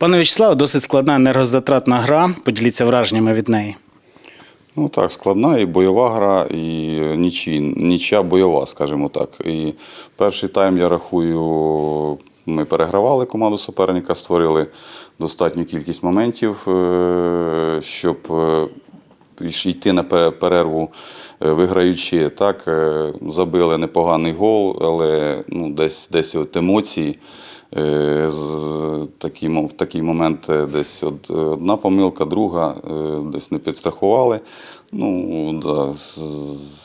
Пане Вячеславе, досить складна енергозатратна гра. Поділіться враженнями від неї. Ну так, складна і бойова гра, і нічі, нічя бойова, скажімо так. І перший тайм я рахую, ми перегравали команду суперника, створили достатню кількість моментів, е, щоб е, йти на перерву е, виграючи. Так, забили непоганий гол, але ну, десь, десь от емоції. Е, Такий, в такий момент е, десь е, одна помилка, друга, десь не підстрахували. Ну, да,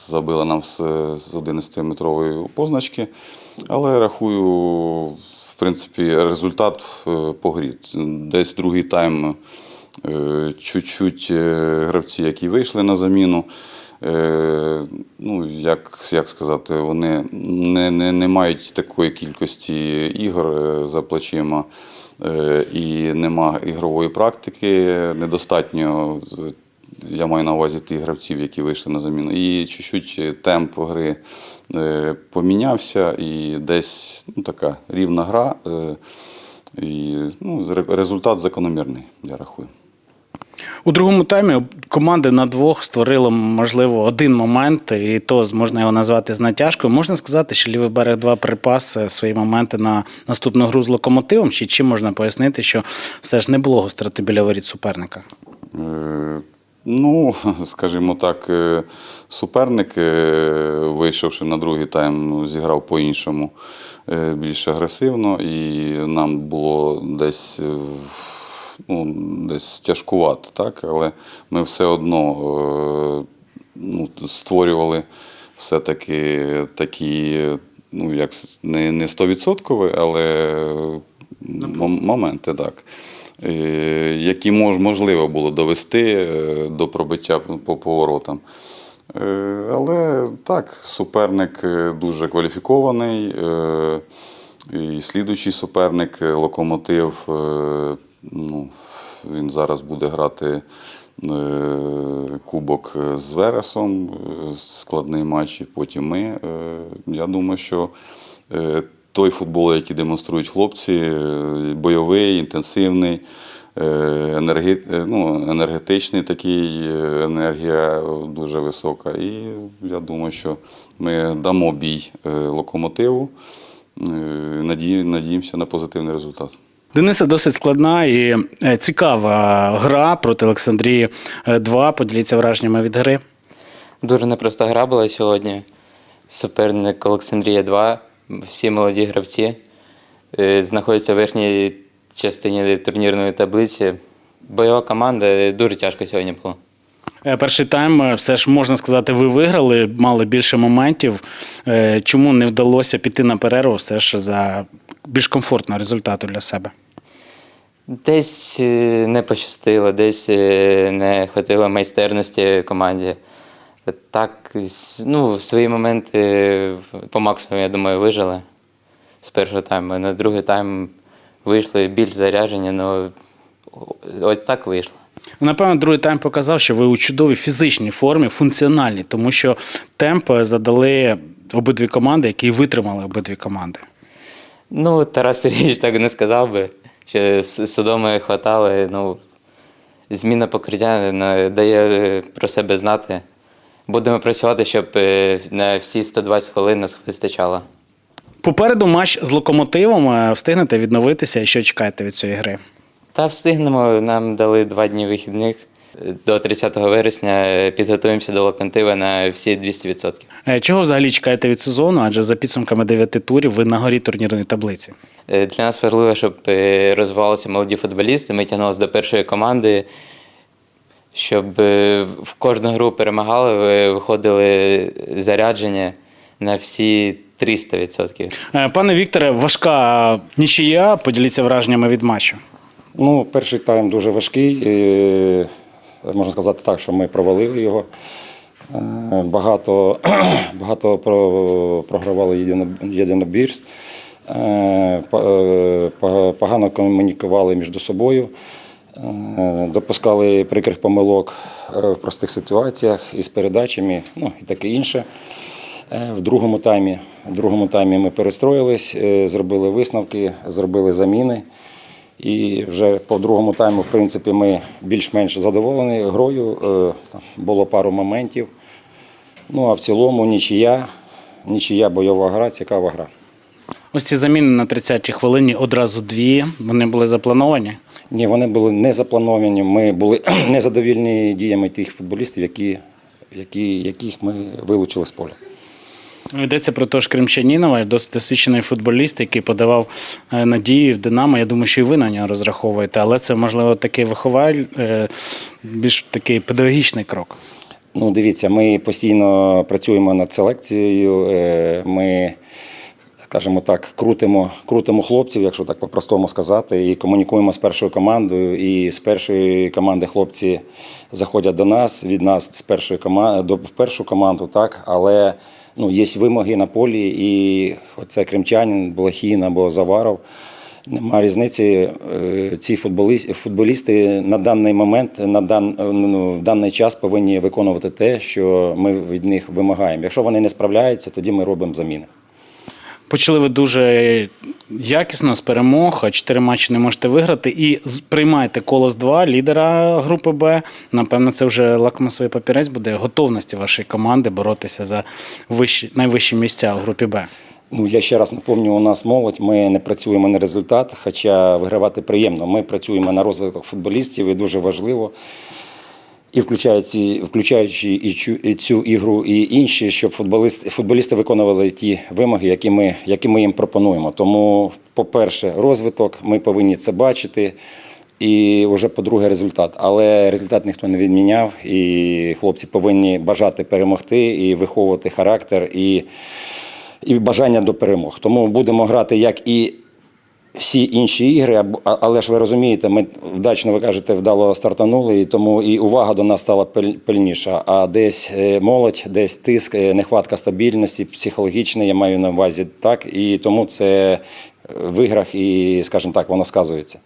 забили нам з, з 11-метрової позначки. Але рахую, в принципі, результат по. Десь другий тайм чуть-чуть гравці, які вийшли на заміну. Е, ну, як, як сказати, вони не, не, не мають такої кількості ігор е, за плечима е, і нема ігрової практики. Недостатньо, я маю на увазі тих гравців, які вийшли на заміну. І чуть-чуть темп гри помінявся, і десь ну, така рівна гра. І ну, результат закономірний, я рахую. У другому таймі команди на двох створили, можливо, один момент, і то можна його назвати з натяжкою. Можна сказати, що лівий берег 2 припас е, свої моменти на наступну гру з локомотивом. Чи чим можна пояснити, що все ж не було гостроти біля воріт суперника? Е, Ну, скажімо так, е, суперник, е, вийшовши на другий тайм, ну, зіграв по-іншому, більш агресивно, і нам було десь, ну, десь тяжкувато, так? але ми все одно е, ну, створювали все-таки такі, ну, як не, не 100%, але мом- моменти, так. Які мож, можливо було довести е, до пробиття по поворотам. Е, Але так, суперник дуже кваліфікований. І слідуючий суперник локомотив. Е, Ну, він зараз буде грати е, кубок з Вересом, е, складний матч, і потім ми. Е, Я думаю, що е, той футбол, який демонструють хлопці, е, бойовий, інтенсивний, е, енерге- е, ну, енергетичний такий, е, енергія дуже висока. І я думаю, що ми дамо бій е, локомотиву. Е, Надіємося на позитивний результат. Денисе, досить складна і е, цікава гра проти Олександрії 2. Поділіться враженнями від гри. Дуже непроста гра була сьогодні. Суперник Олександрія 2, всі молоді гравці. Е, Знаходяться в верхній частині турнірної таблиці. Бойова команда е, дуже тяжко сьогодні було. Е, Перший тайм, е, все ж можна сказати, ви виграли, мали більше моментів. Е, Чому не вдалося піти на перерву все ж за більш комфортного результату для себе? Десь е, не пощастило, десь е, не хватило майстерності команді. Так, ну, свої моменти по максимуму, я думаю, вижили з першого тайму. На другий тайм вийшли більш заряджені, але ось так вийшло. Напевно, другий тайм показав, що ви у чудовій фізичній формі, функціональній, тому що темп задали обидві команди, які витримали обидві команди. Ну, Тарас Сергійович так не сказав би, судоми хватали, Ну, зміна покриття дає е, про себе знати. Будемо працювати, щоб е, на всі 120 хвилин нас вистачало. Попереду матч з локомотивом. Встигнете відновитися і що чекаєте від цієї гри? Та встигнемо, нам дали два дні вихідних. До 30 вересня е, підготуємося до локомотива на всі 200%. Е, Чого взагалі чекаєте від сезону? Адже за підсумками дев'яти турів ви на горі турнірної таблиці. Е, Для нас важливо, щоб розвивалися молоді футболісти. Ми тягнулися до першої команди, щоб в кожну гру перемагали, виходили заряджені на всі 300%. Е, Пане Вікторе, важка нічия. Поділіться враженнями від матчу. Ну, перший тайм дуже важкий. Можна сказати так, що ми провалили його. Е, Багато, багато про- програвали єдино- єдинобірств. Е, е, Погано комунікували між собою, допускали прикрих помилок в простих ситуаціях із передачами, ну і таке інше. В другому таймі, в другому таймі ми перестроїлись, зробили висновки, зробили заміни. І вже по другому тайму, в принципі, ми більш-менш задоволені грою. Е, там Було пару моментів. Ну а в цілому нічия, нічия бойова гра, цікава гра. Ось ці заміни на 30-й хвилині одразу дві. Вони були заплановані. Ні, вони були не заплановані. Ми були незадовільні діями тих футболістів, які, які, яких ми вилучили з поля. Йдеться про те, що Кримчанінова, досить досвідчений футболіст, який подавав е, надії в Динамо. Я думаю, що і ви на нього розраховуєте, але це, можливо, такий виховаль, е, більш такий педагогічний крок. Ну, дивіться, ми постійно працюємо над селекцією. е, Ми, скажімо так, крутимо, крутимо хлопців, якщо так по-простому сказати, і комунікуємо з першою командою. І з першої команди хлопці заходять до нас, від нас з першої команди до в першу команду, так, але ну, є вимоги на полі, і оце кримчанин, Блохін або Заваров. Нема різниці. Е, Ці футболісти, футболісти на даний момент, на дан, ну, в даний час повинні виконувати те, що ми від них вимагаємо. Якщо вони не справляються, тоді ми робимо заміни. Почали ви дуже якісно з перемог, чотири матчі не можете виграти. І приймаєте колос 2 лідера групи Б. Напевно, це вже лакмусовий папірець буде готовності вашої команди боротися за вищі, найвищі місця у групі Б. Ну, я ще раз напомню, у нас молодь, ми не працюємо на результат, хоча вигравати приємно. Ми працюємо на розвиток футболістів і дуже важливо. І включаючи, включаючи і цю, і цю ігру, і інші, щоб футболісти, футболісти виконували ті вимоги, які ми, які ми їм пропонуємо. Тому, по-перше, розвиток, ми повинні це бачити. І вже по-друге, результат. Але результат ніхто не відміняв, і хлопці повинні бажати перемогти і виховувати характер і, і бажання до перемог. Тому будемо грати як і всі інші ігри, але ж ви розумієте, ми вдачно, ви кажете, вдало стартанули, і тому і увага до нас стала пиль- пильніша. А десь е, молодь, десь тиск, е, нехватка стабільності, психологічної, я маю на увазі так. І тому це е, в іграх і, скажімо так, воно сказується.